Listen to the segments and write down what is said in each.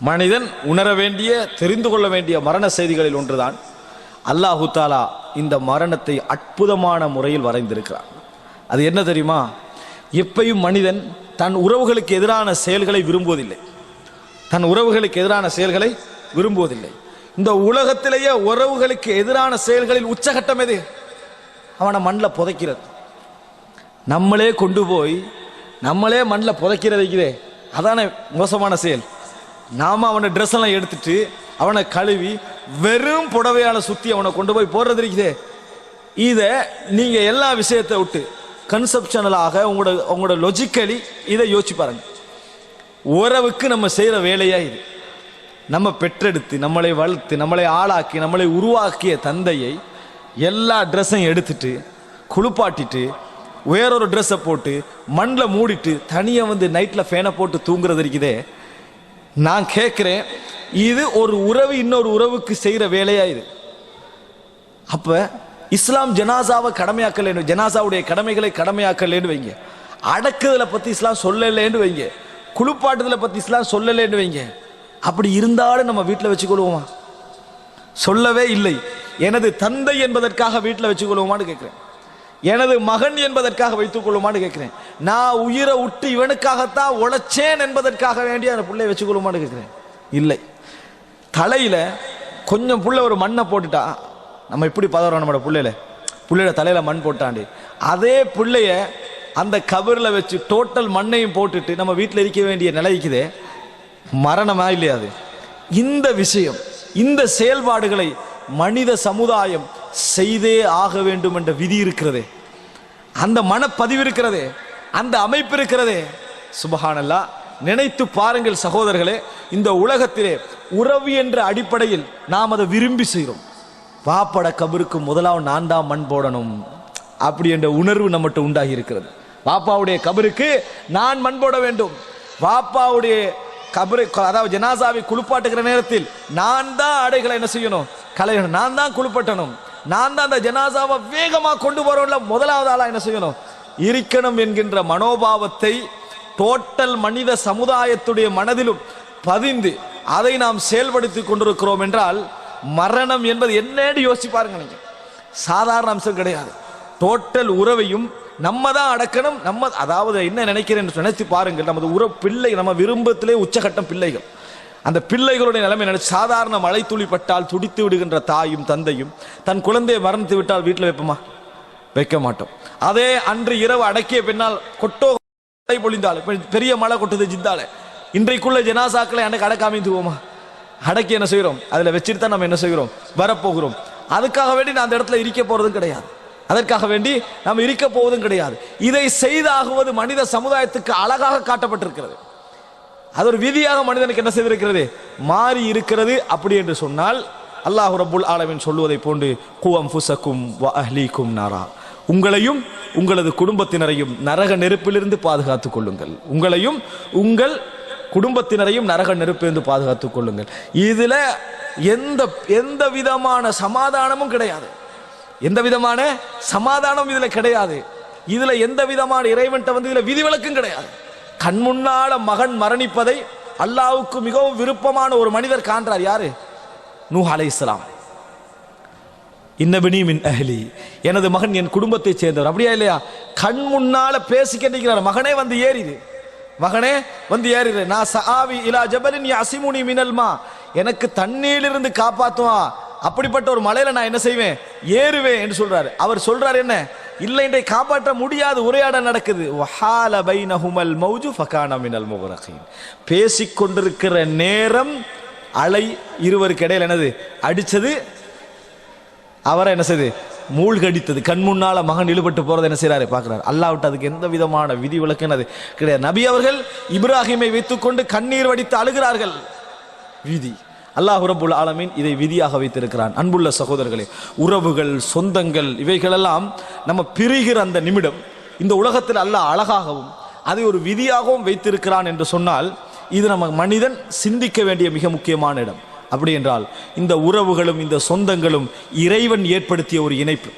மனிதன் உணர வேண்டிய தெரிந்து கொள்ள வேண்டிய மரண செய்திகளில் ஒன்றுதான். அல்லாஹு தாலா இந்த மரணத்தை அற்புதமான முறையில் வரைந்திருக்கிறான். அது என்ன தெரியுமா? எப்பையும் மனிதன் தன் உறவுகளுக்கு எதிரான செயல்களை விரும்புவதில்லை. தன் உறவுகளுக்கு எதிரான செயல்களை விரும்புவதில்லை. இந்த உலகத்திலேயே உறவுகளுக்கு எதிரான செயல்களில் உச்சகட்டம் எது? அவனை மண்ணில் புதைக்கிறது. நம்மளே கொண்டு போய் நம்மளே மண்ணில் புதைக்கிறது இருக்குதே அதானே மோசமான செயல்? நாம அவனை ட்ரெஸ் எல்லாம் எடுத்துட்டு அவனை கழுவி வெறும் புடவையால சுத்தி அவனை கொண்டு போய் போடுறது இருக்குதே. இதை நீங்க எல்லா விஷயத்தை விட்டு கன்செப்ஷனலாக உங்களோட உங்களோட லொஜிக்கலி இதை யோசிச்சு பாருங்க. உறவுக்கு நம்ம செய்கிற வேலையா இது. நம்ம பெற்றெடுத்து நம்மளை வளர்த்து நம்மளை ஆளாக்கி நம்மளை உருவாக்கிய தந்தையை எல்லா ட்ரெஸ்ஸையும் எடுத்துட்டு குளிப்பாட்டிட்டு வேறொரு ட்ரெஸ்ஸை போட்டு மண்ணில் மூடிட்டு தனியாக வந்து நைட்டில் ஃபேனை போட்டு தூங்குறது இருக்குதே. நான் கேட்குறேன் இது ஒரு உறவு இன்னொரு உறவுக்கு செய்கிற வேலையா இது? அப்ப இஸ்லாம் ஜனாசாவை கடமையாக்கலேன்னு ஜனாசாவுடைய கடமைகளை கடமையாக்கலைன்னு வைங்க. அடக்குதலை பத்தி இஸ்லாம் சொல்லலைன்னு வைங்க. குளிப்பாட்டுதலை பத்தி இஸ்லாம் சொல்லலைன்னு வைங்க. அப்படி இருந்தாலும் நம்ம வீட்டில் வச்சுக்கொள்வோமா? சொல்லவே இல்லை. எனது தந்தை என்பதற்காக வீட்டில் வச்சுக்கொள்வோமான்னு கேட்குறேன் எனது மகன் என்பதற்காக வைத்துக் கொள்ளுமான்னு கேட்கிறேன். நான் உயிரை விட்டு இவனுக்காகத்தான் உழைச்சேன் என்பதற்காக வேண்டிய அந்த பிள்ளைய வச்சுக்கொள்ளுமான்னு கேட்கிறேன். இல்லை. தலையில கொஞ்சம் புள்ள ஒரு மண்ணை போட்டுட்டா நம்ம எப்படி பதறோம் நம்மளோட பிள்ளையில. பிள்ளையோட தலையில மண் போட்டாண்டி. அதே புள்ளைய அந்த கபரில் வச்சு டோட்டல் மண்ணையும் போட்டுட்டு நம்ம வீட்டில் இருக்க வேண்டிய நிலைக்குதே மரணமா இல்லையா அது? இந்த விஷயம் இந்த செயல்பாடுகளை மனித சமுதாயம் செய்தே ஆக வேண்டும் என்ற விதி இருக்கிறதே. அந்த மனப்பதிவு இருக்கிறதே அந்த அமைப்பு இருக்கிறதே. சுபஹானல்லா நினைத்து பாருங்கள் சகோதரர்களே இந்த உலகத்திலே உறவு என்ற அடிப்படையில் நாம் அதை விரும்பி செய்கிறோம். வாப்பட கபருக்கு முதலாவது நான் தான் மண் போடணும். அப்படி என்ற உணர்வு நம்மகிட்ட உண்டாகி இருக்கிறது. வாப்பாவுடைய கபருக்கு நான் மண் போட வேண்டும். வாப்பாவுடைய கபரு அதாவது ஜனாசாவை குளிப்பாட்டுகிற நேரத்தில் நான் தான் ஆடைகளை என்ன செய்யணும்? கலையணும் நான் தான் குளிப்பட்டணும். நான் தான் அந்த ஜனாசாவை வேகமாக கொண்டு போறோம்ல. முதலாவது ஆளாக என்ன செய்யணும்? இருக்கணும் என்கின்ற மனோபாவத்தை டோட்டல் மனித சமுதாயத்துடைய மனதிலும் பதிந்து அதை நாம் செயல்படுத்தி கொண்டிருக்கிறோம் என்றால் மரணம் என்பது என்னன்னு யோசிச்சு பாருங்க நீங்கள் சாதாரண அம்சம் கிடையாது. டோட்டல் உறவையும் நம்ம தான் அடக்கணும். நம்ம அதாவது என்ன நினைக்கிறேன் நினைத்து பாருங்கள். நமது உற பிள்ளை நம்ம விரும்பத்திலே உச்சகட்டம் பிள்ளைகள். அந்த பிள்ளைகளுடைய நிலைமை நினைச்சு சாதாரண மழை துளி பட்டால் துடித்து விடுகின்ற தாயும் தந்தையும் தன் குழந்தையை மறந்து விட்டால் வீட்டில் வைப்போமா? வைக்க மாட்டோம். அதே அன்று இரவு அடக்கிய பின்னால் கொட்டோ மழை பொழிந்தால் பெரிய மழை கொட்டுது ஜித்தால இன்றைக்குள்ள ஜனாசாக்களை அன்னைக்கு அடக்க அமைந்துவோமா? அடக்கி என்ன செய்கிறோம்? அதில் வச்சுட்டு தான் நம்ம என்ன செய்கிறோம்? வரப்போகிறோம். அதுக்காக வேண்டி நான் அந்த இடத்துல இருக்க போகிறதும் கிடையாது. அதற்காக வேண்டி நாம் இருக்க போவதும் கிடையாது. இதை செய்தாகுவது மனித சமுதாயத்துக்கு அழகாக காட்டப்பட்டிருக்கிறது. அது ஒரு விதியாக மனிதனுக்கு என்ன செய்திருக்கிறது? மாறி இருக்கிறது அப்படி என்று சொன்னால் அல்லாஹு ரபுல் ஆலமின் சொல்லுவதை போன்று குவம் ஃபுசக்கும் வ அஹ்லீக்கும் நாரா. உங்களையும் உங்களது குடும்பத்தினரையும் நரக நெருப்பிலிருந்து பாதுகாத்துக் கொள்ளுங்கள். உங்களையும் உங்கள் குடும்பத்தினரையும் நரக நெருப்பிலிருந்து பாதுகாத்துக் கொள்ளுங்கள். இதில் எந்த எந்த விதமான சமாதானமும் கிடையாது. எந்த விதமான சமாதானம் இதில் கிடையாது. இதில் எந்த விதமான இறைவன்ட்ட வந்து இதில் விதிவிலக்கும் கிடையாது. கண்முன்னால மகன் மரணிப்பதை அல்லாவுக்கு மிகவும் விருப்பமான ஒரு மனிதர் காண்றார் யாரு? நூஹ் அலை இஸ்லாம் இன்னபினி மின் அஹ்லி. எனது மகன் என் குடும்பத்தை சேர்ந்தவர். அப்படியா இல்லையா? கண் முன்னால பேசிக்கிட்டு மகனே வந்து ஏறிது மகனே வந்து ஏறிடு நான் சஹாவி இலா ஜபலின் அசிமுனி மினல்மா எனக்கு தண்ணீரிலிருந்து காப்பாத்துவா அப்படிப்பட்ட ஒரு மலையில நான் என்ன செய்வேன்? ஏறுவேன் என்று சொல்றாரு. அவர் சொல்றாரு என்ன? இல்லை இன்றை காப்பாற்ற முடியாது உரையாட நடக்குது. வஹால பைனஹுமல் மௌஜு ஃபகான மினல் முகரகின். பேசிக்கொண்டிருக்கிற நேரம் அலை இருவருக்கு இடையில் என்னது? அடித்தது அவரை என்ன செய்யுது மூழ்கடித்தது. கண் முன்னால மகன் இழுபட்டு போகிறத என்ன செய்யறாரு பார்க்குறாரு. அல்லாவிட்டு அதுக்கு எந்த விதமான விதி விலக்குன்னு கிடையாது. நபி அவர்கள் இப்ராஹிமை வைத்துக்கொண்டு கண்ணீர் வடித்து அழுகிறார்கள். விதி. அல்லாஹ் ரபுல் ஆலமீன் இதை விதியாக வைத்திருக்கிறான். அன்புள்ள சகோதரர்களே உறவுகள் சொந்தங்கள் இவைகளெல்லாம் நம்ம பிரிகிற அந்த நிமிடம் இந்த உலகத்தில் அல்லாஹ் அழகாகவும் அதை ஒரு விதியாகவும் வைத்திருக்கிறான் என்று சொன்னால் இது நம்ம மனிதன் சிந்திக்க வேண்டிய மிக முக்கியமான இடம். அப்படி என்றால் இந்த உறவுகளும் இந்த சொந்தங்களும் இறைவன் ஏற்படுத்திய ஒரு இணைப்பு.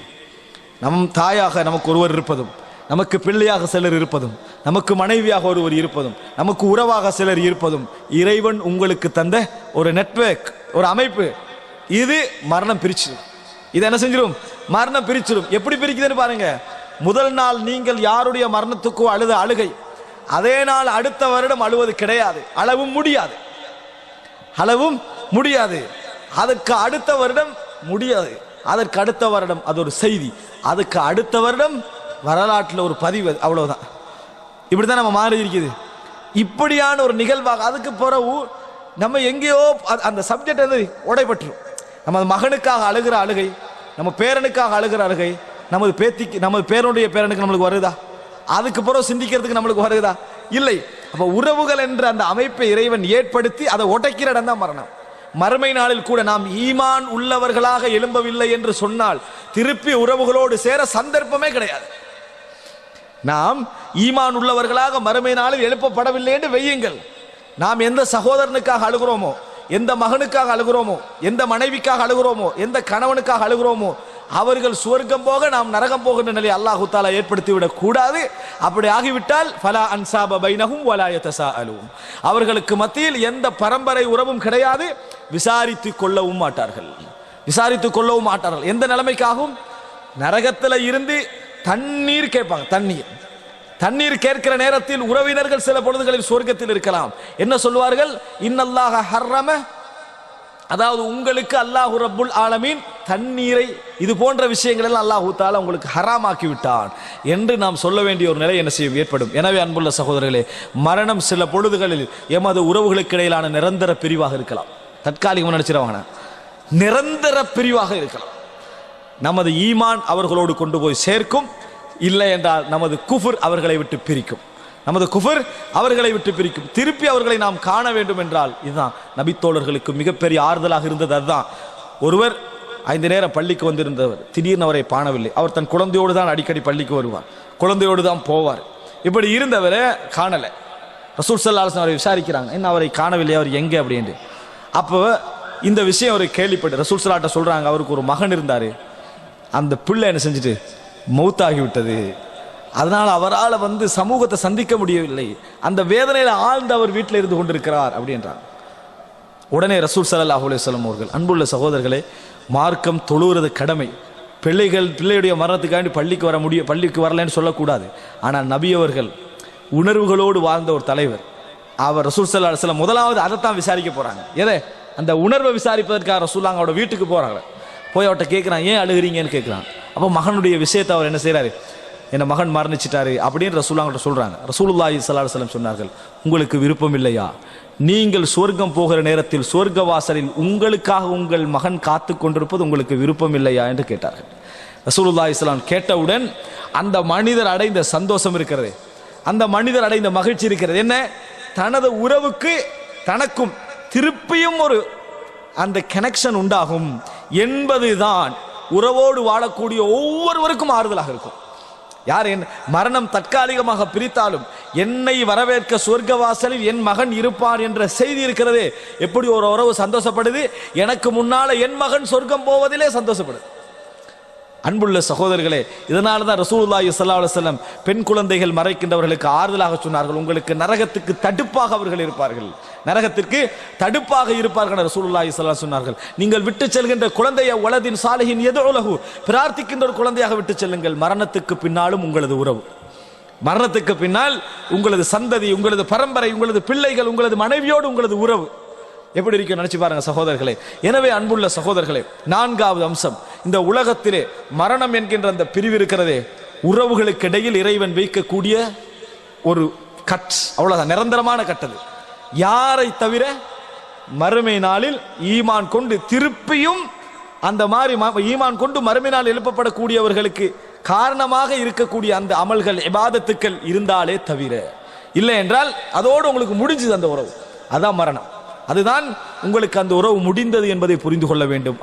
நம் தாயாக நமக்கு ஒருவர் இருப்பதும் நமக்கு பிள்ளையாக சிலர் இருப்பதும் நமக்கு மனைவியாக ஒருவர் இருப்பதும் நமக்கு உறவாக சிலர் இருப்பதும் இறைவன் உங்களுக்கு தந்த ஒரு நெட்வொர்க் ஒரு அமைப்பு. இது மரணம் பிரிச்சிடும் இது என்ன செஞ்சிடும் மரணம் பிரிச்சிடும் எப்படி பிரிக்குதுன்னு பாருங்க. முதல் நாள் நீங்கள் யாருடைய மரணத்துக்கோ அழுத அழுகை அதே நாள் அடுத்த வருடம் அழுவது கிடையாது. அளவும் முடியாது. அளவும் முடியாது. அதற்கு அடுத்த வருடம் முடியாது. அதற்கு அடுத்த வருடம் அது ஒரு செய்தி. அதுக்கு அடுத்த வருடம் வரலாற்றில் ஒரு பதிவு அது, அவ்வளோதான் இப்படி தான் நம்ம மாறி இருக்குது. இப்படியான ஒரு நிகழ்வாக அதுக்கு பிறகு நம்ம எங்கேயோ அந்த சப்ஜெக்ட் வந்து உடைபட்டுரும். நம்ம மகனுக்காக அழுகிற அழுகை நம்ம பேரனுக்காக அழுகிற அழுகை நமது பேத்திக்கு நமது பேரனுடைய பேரனுக்கு நம்மளுக்கு வருதா? அதுக்கு பிறகு சிந்திக்கிறதுக்கு நம்மளுக்கு வருதா? இல்லை. அப்போ உறவுகள் என்ற அந்த அமைப்பை இறைவன் ஏற்படுத்தி அதை உடைக்கிற இடம் தான் மரணம். மறுமை நாளில் கூட நாம் ஈமான் உள்ளவர்களாக எழும்பவில்லை என்று சொன்னால் திருப்பி உறவுகளோடு சேர சந்தர்ப்பமே கிடையாது. நாம் ஈமான் உள்ளவர்களாக மறுமை நாளில் எழுப்பப்படவில்லை என்று வெய்யுங்கள் நாம் எந்த சகோதரனுக்காக அழுகிறோமோ எந்த மகனுக்காக அழுகிறோமோ எந்த மனைவிக்காக அழுகிறோமோ எந்த கணவனுக்காக அழுகிறோமோ அவர்கள் சுவர்க்கம் போக நாம் நரகம் போகின்ற நிலையை அல்லாஹு தாலா ஏற்படுத்திவிடக் கூடாது. அப்படி ஆகிவிட்டால் ஃபலா அன்சாப பைனகும் வலாயத்தசா அலுவும் அவர்களுக்கு மத்தியில் எந்த பரம்பரை உறவும் கிடையாது. விசாரித்து கொள்ளவும் மாட்டார்கள். விசாரித்து கொள்ளவும் மாட்டார்கள். எந்த நிலைமைக்காகவும்? நரகத்தில் இருந்து தண்ணீர் கேட்பாங்க தண்ணீர். தண்ணீர் கேட்கிற நேரத்தில் உறவினர்கள் சில பொழுதுகளில் சொர்க்கத்தில் இருக்கலாம். என்ன சொல்வார்கள் இன்னல்லாஹ ஹர்ரம. அதாவது உங்களுக்கு அல்லாஹு ரப்புல் ஆலமீன் தண்ணீரை இது போன்ற விஷயங்கள் எல்லாம் அல்லாஹூ தாலா உங்களுக்கு ஹராமாக்கி விட்டான் என்று நாம் சொல்ல வேண்டிய ஒரு நிலை என்ன செய்யும்? ஏற்படும். எனவே அன்புள்ள சகோதரர்களே மரணம் சில பொழுதுகளில் எமது உறவுகளுக்கு இடையிலான நிரந்தர பிரிவாக இருக்கலாம். தற்காலிகமாக நினைச்சிருவாங்க நிரந்தர பிரிவாக இருக்கலாம். நமது ஈமான் அவர்களோடு கொண்டு போய் சேர்க்கும். இல்லை என்றால் நமது குஃபுர் அவர்களை விட்டு பிரிக்கும். நமது குஃபுர் அவர்களை விட்டு பிரிக்கும். திருப்பி அவர்களை நாம் காண வேண்டும் என்றால் இதுதான் நபித்தோழர்களுக்கு மிகப்பெரிய ஆறுதலாக இருந்தது. அதுதான் ஒருவர் ஐந்து நேரம் பள்ளிக்கு வந்திருந்தவர். திடீர்னு அவரை காணவில்லை. அவர் தன் குழந்தையோடு தான் அடிக்கடி பள்ளிக்கு வருவார். குழந்தையோடு தான் போவார். இப்படி இருந்தவரை காணலை. ரசூல் சல்லாசன் அவரை விசாரிக்கிறாங்க. என்ன அவரை காணவில்லை? அவர் எங்கே அப்படின்ட்டு அப்போ இந்த விஷயம் அவர் கேள்விப்பட்டு ரசூல் சலாட்ட சொல்கிறாங்க அவருக்கு ஒரு மகன் இருந்தார். அந்த பிள்ளை என்ன செஞ்சுட்டு மௌத்தாகிவிட்டது. அதனால் அவரால் வந்து சமூகத்தை சந்திக்க முடியவில்லை. அந்த வேதனையில் ஆழ்ந்து அவர் வீட்டில் இருந்து கொண்டிருக்கிறார் அப்படின்றார். உடனே ரசூல் சல்லாஹ் அலுவலம் அவர்கள் அன்புள்ள சகோதரர்களே மார்க்கம் தொழுகிறது கடமை. பிள்ளைகள் பிள்ளையுடைய மரணத்துக்காண்டி பள்ளிக்கு வர முடியும் பள்ளிக்கு வரலன்னு சொல்லக்கூடாது. ஆனால் நபியவர்கள் உணர்வுகளோடு வாழ்ந்த ஒரு தலைவர். அவர் ரசூல் சல்லா அலுவலம் முதலாவது அதைத்தான் விசாரிக்க போகிறாங்க எதை? அந்த உணர்வை விசாரிப்பதற்காக ரசூல்லாங்க அவரோட வீட்டுக்கு போகிறாங்க போய் அவர்கிட்ட கேட்குறான் ஏன் அழுகிறீங்கன்னு கேட்குறான் அப்போ மகனுடைய விஷயத்தை அவர் என்ன செய்கிறாரு என் மகன் மரணிச்சிட்டாரு அப்படின்னு ரசூலாங்கிட்ட சொல்கிறாங்க ரசூலுல்லாஹி ஸல்லல்லாஹு அலைஹி சொன்னார்கள் உங்களுக்கு விருப்பம் இல்லையா? நீங்கள் சொர்க்கம் போகிற நேரத்தில் சொர்க்க வாசலில் உங்களுக்காக உங்கள் மகன் காத்து கொண்டிருப்பது உங்களுக்கு விருப்பம் இல்லையா? என்று கேட்டார்கள். ரசூலுல்லாஹி இஸ்லாம் கேட்டவுடன் அந்த மனிதர் அடைந்த சந்தோஷம் இருக்கிறது. அந்த மனிதர் அடைந்த மகிழ்ச்சி இருக்கிறது. என்ன? தனது உறவுக்கு தனக்கும் திருப்பியும் ஒரு அந்த கனெக்ஷன் உண்டாகும் என்பதுதான் உறவோடு வாழக்கூடிய ஒவ்வொருவருக்கும் ஆறுதலாக இருக்கும். யார் என் மரணம் தற்காலிகமாக பிரித்தாலும் என்னை வரவேற்க சொர்க்க வாசலில் என் மகன் இருப்பார் என்ற செய்தி இருக்கிறதே எப்படி ஒரு உறவு சந்தோஷப்படுது? எனக்கு முன்னால என் மகன் சொர்க்கம் போவதிலே சந்தோஷப்படுது. அன்புள்ள சகோதரர்களே இதனால தான் ரசூலுல்லாஹி சல்லா அலுவலம் பெண் குழந்தைகள் மறைக்கின்றவர்களுக்கு ஆறுதலாக சொன்னார்கள். உங்களுக்கு நரகத்துக்கு தடுப்பாக அவர்கள் இருப்பார்கள். நரகத்திற்கு தடுப்பாக இருப்பார்கள் ரசூலுல்லாஹி சல்லா சொன்னார்கள். நீங்கள் விட்டு செல்கின்ற குழந்தைய உலதின் சாலையின் எது உலகு பிரார்த்திக்கின்ற ஒரு குழந்தையாக விட்டு செல்லுங்கள். மரணத்துக்கு பின்னாலும் உங்களது உறவு. மரணத்துக்கு பின்னால் உங்களது சந்ததி உங்களது பரம்பரை உங்களது பிள்ளைகள் உங்களது மனைவியோடு உங்களது உறவு. எப்படி இருக்கும் நினைச்சு பாருங்க சகோதரர்களே. எனவே அன்புள்ள சகோதரர்களே நான்காவது அம்சம். இந்த உலகத்திலே மரணம் என்கின்ற அந்த பிரிவு இருக்கிறதே உறவுகளுக்கு இடையில் இறைவன் வைக்கக்கூடிய ஒரு கட் அவ்வளவுதான் நிரந்தரமான கட்டது யாரை தவிர மறுமை நாளில் ஈமான் கொண்டு திருப்பியும் அந்த மாதிரி ஈமான் கொண்டு மறுமை நாள் எழுப்பப்படக்கூடியவர்களுக்கு காரணமாக இருக்கக்கூடிய அந்த அமல்கள் இபாதத்துக்கள் இருந்தாலே தவிர இல்லை என்றால் அதோடு உங்களுக்கு முடிஞ்சது அந்த உறவு. அதான் மரணம். அதுதான் உங்களுக்கு அந்த உறவு முடிந்தது என்பதை புரிந்து கொள்ள வேண்டும்.